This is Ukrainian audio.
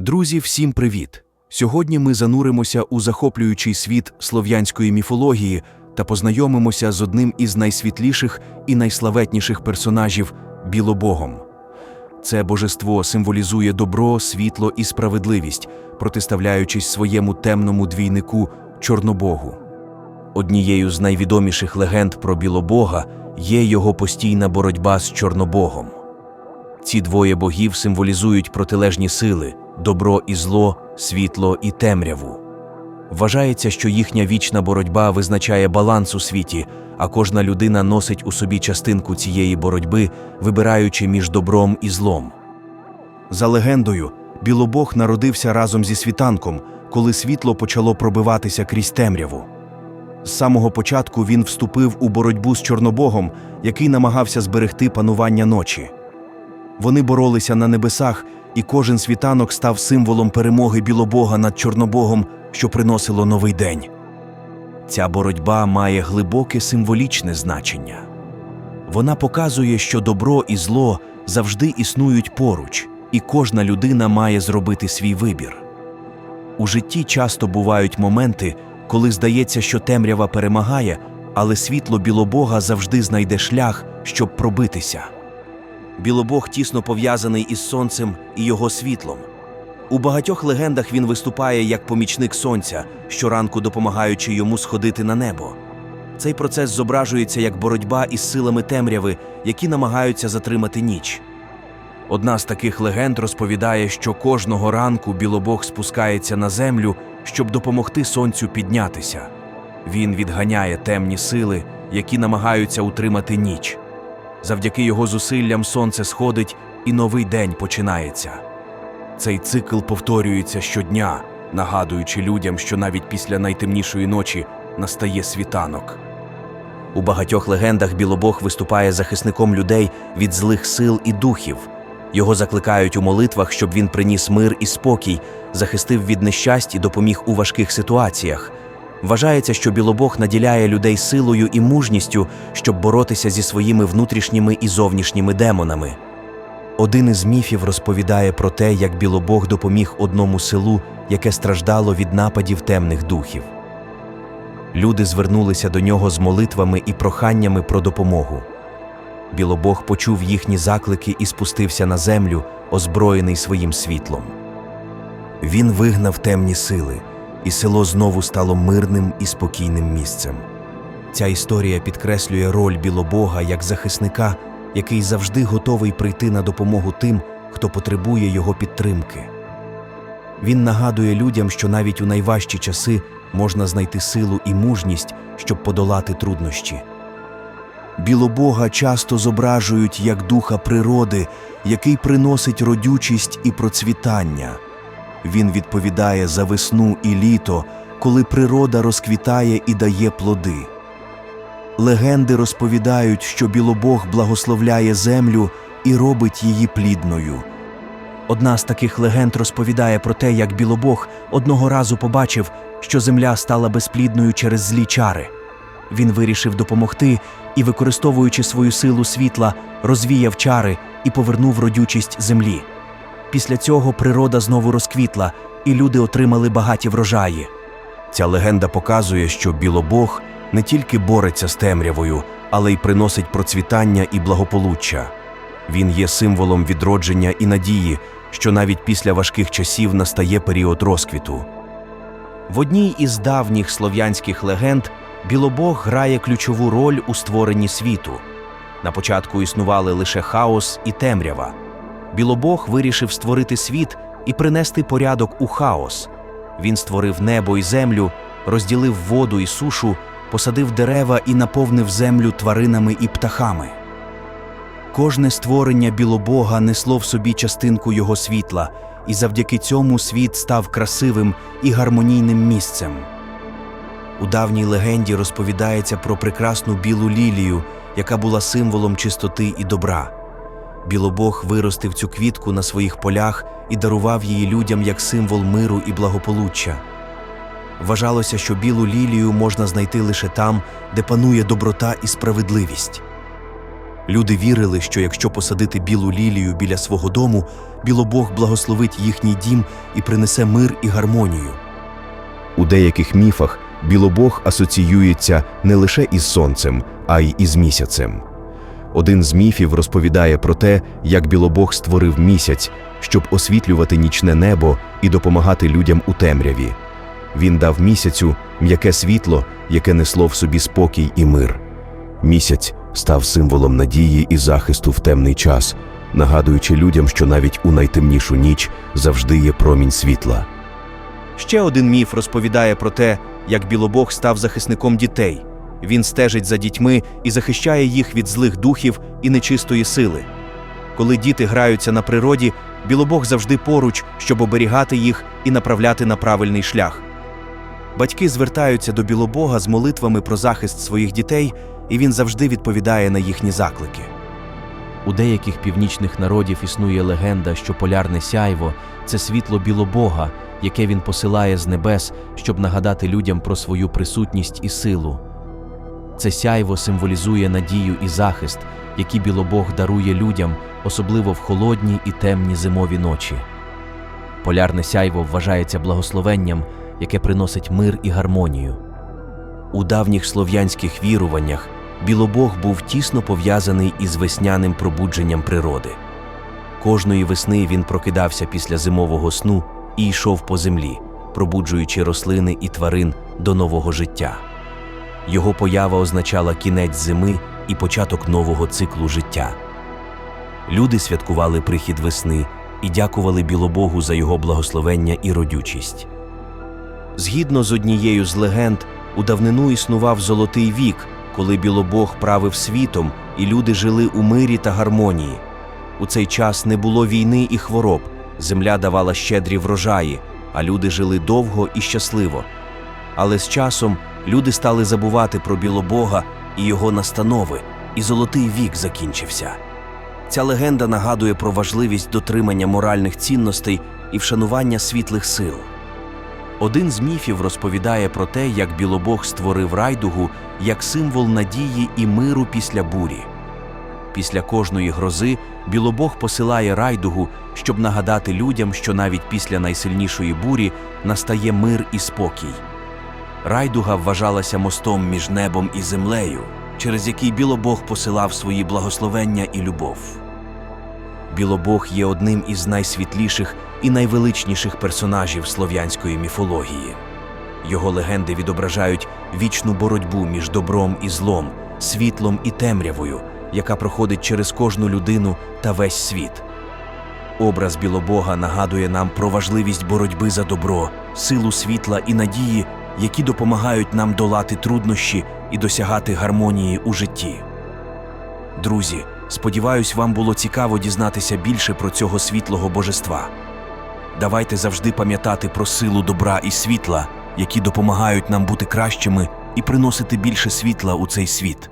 Друзі, всім привіт! Сьогодні ми зануримося у захоплюючий світ слов'янської міфології та познайомимося з одним із найсвітліших і найславетніших персонажів Білобогом. Це божество символізує добро, світло і справедливість, протиставляючись своєму темному двійнику Чорнобогу. Однією з найвідоміших легенд про Білобога є його постійна боротьба з Чорнобогом. Ці двоє богів символізують протилежні сили добро і зло, світло і темряву. Вважається, що їхня вічна боротьба визначає баланс у світі, а кожна людина носить у собі частинку цієї боротьби, вибираючи між добром і злом. За легендою, Білобог народився разом зі світанком, коли світло почало пробиватися крізь темряву. З самого початку він вступив у боротьбу з Чорнобогом, який намагався зберегти панування ночі. Вони боролися на небесах, і кожен світанок став символом перемоги Білобога над Чорнобогом, що приносило новий день. Ця боротьба має глибоке символічне значення. Вона показує, що добро і зло завжди існують поруч, і кожна людина має зробити свій вибір. У житті часто бувають моменти, коли здається, що темрява перемагає, але світло Білобога завжди знайде шлях, щоб пробитися. Білобог тісно пов'язаний із сонцем і його світлом. У багатьох легендах він виступає як помічник сонця, щоранку допомагаючи йому сходити на небо. Цей процес зображується як боротьба із силами темряви, які намагаються затримати ніч. Одна з таких легенд розповідає, що кожного ранку Білобог спускається на землю, щоб допомогти сонцю піднятися. Він відганяє темні сили, які намагаються утримати ніч. Завдяки його зусиллям сонце сходить і новий день починається. Цей цикл повторюється щодня, нагадуючи людям, що навіть після найтемнішої ночі настає світанок. У багатьох легендах Білобог виступає захисником людей від злих сил і духів. Його закликають у молитвах, щоб він приніс мир і спокій, захистив від нещасть і допоміг у важких ситуаціях. Вважається, що Білобог наділяє людей силою і мужністю, щоб боротися зі своїми внутрішніми і зовнішніми демонами. Один із міфів розповідає про те, як Білобог допоміг одному селу, яке страждало від нападів темних духів. Люди звернулися до нього з молитвами і проханнями про допомогу. Білобог почув їхні заклики і спустився на землю, озброєний своїм світлом. Він вигнав темні сили, і село знову стало мирним і спокійним місцем. Ця історія підкреслює роль Білобога як захисника, який завжди готовий прийти на допомогу тим, хто потребує його підтримки. Він нагадує людям, що навіть у найважчі часи можна знайти силу і мужність, щоб подолати труднощі. Білобога часто зображують як духа природи, який приносить родючість і процвітання. Він відповідає за весну і літо, коли природа розквітає і дає плоди. Легенди розповідають, що Білобог благословляє землю і робить її плідною. Одна з таких легенд розповідає про те, як Білобог одного разу побачив, що земля стала безплідною через злі чари. Він вирішив допомогти і, використовуючи свою силу світла, розвіяв чари і повернув родючість землі. Після цього природа знову розквітла, і люди отримали багаті врожаї. Ця легенда показує, що Білобог не тільки бореться з темрявою, але й приносить процвітання і благополуччя. Він є символом відродження і надії, що навіть після важких часів настає період розквіту. В одній із давніх слов'янських легенд Білобог грає ключову роль у створенні світу. На початку існували лише хаос і темрява. Білобог вирішив створити світ і принести порядок у хаос. Він створив небо і землю, розділив воду і сушу, посадив дерева і наповнив землю тваринами і птахами. Кожне створення білобога несло в собі частинку його світла, і завдяки цьому світ став красивим і гармонійним місцем. У давній легенді розповідається про прекрасну білу лілію, яка була символом чистоти і добра. Білобог виростив цю квітку на своїх полях і дарував її людям як символ миру і благополуччя. Вважалося, що білу лілію можна знайти лише там, де панує доброта і справедливість. Люди вірили, що якщо посадити білу лілію біля свого дому, білобог благословить їхній дім і принесе мир і гармонію. У деяких міфах білобог асоціюється не лише із сонцем, а й із місяцем. Один з міфів розповідає про те, як білобог створив місяць, щоб освітлювати нічне небо і допомагати людям у темряві. Він дав місяцю м'яке світло, яке несло в собі спокій і мир. Місяць став символом надії і захисту в темний час, нагадуючи людям, що навіть у найтемнішу ніч завжди є промінь світла. Ще один міф розповідає про те, як білобог став захисником дітей. Він стежить за дітьми і захищає їх від злих духів і нечистої сили. Коли діти граються на природі, білобог завжди поруч, щоб оберігати їх і направляти на правильний шлях. Батьки звертаються до білобога з молитвами про захист своїх дітей, і він завжди відповідає на їхні заклики. У деяких північних народів існує легенда, що полярне сяйво це світло білобога, яке він посилає з небес, щоб нагадати людям про свою присутність і силу. Це сяйво символізує надію і захист, які білобог дарує людям, особливо в холодні і темні зимові ночі. Полярне сяйво вважається благословенням, яке приносить мир і гармонію. У давніх слов'янських віруваннях білобог був тісно пов'язаний із весняним пробудженням природи. Кожної весни він прокидався після зимового сну і йшов по землі, пробуджуючи рослини і тварин до нового життя. Його поява означала кінець зими і початок нового циклу життя. Люди святкували прихід весни і дякували білобогу за його благословення і родючість. Згідно з однією з легенд, у давнину існував золотий вік, коли білобог правив світом, і люди жили у мирі та гармонії. У цей час не було війни і хвороб, земля давала щедрі врожаї, а люди жили довго і щасливо. Але з часом люди стали забувати про білобога і його настанови, і золотий вік закінчився. Ця легенда нагадує про важливість дотримання моральних цінностей і вшанування світлих сил. Один з міфів розповідає про те, як білобог створив райдугу як символ надії і миру після бурі. Після кожної грози білобог посилає райдугу, щоб нагадати людям, що навіть після найсильнішої бурі настає мир і спокій. Райдуга вважалася мостом між небом і землею, через який білобог посилав свої благословення і любов. Білобог є одним із найсвітліших і найвеличніших персонажів слов'янської міфології. Його легенди відображають вічну боротьбу між добром і злом, світлом і темрявою, яка проходить через кожну людину та весь світ. Образ Білобога нагадує нам про важливість боротьби за добро, силу світла і надії, які допомагають нам долати труднощі і досягати гармонії у житті. Друзі, сподіваюсь, вам було цікаво дізнатися більше про цього світлого божества. Давайте завжди пам'ятати про силу добра і світла, які допомагають нам бути кращими і приносити більше світла у цей світ.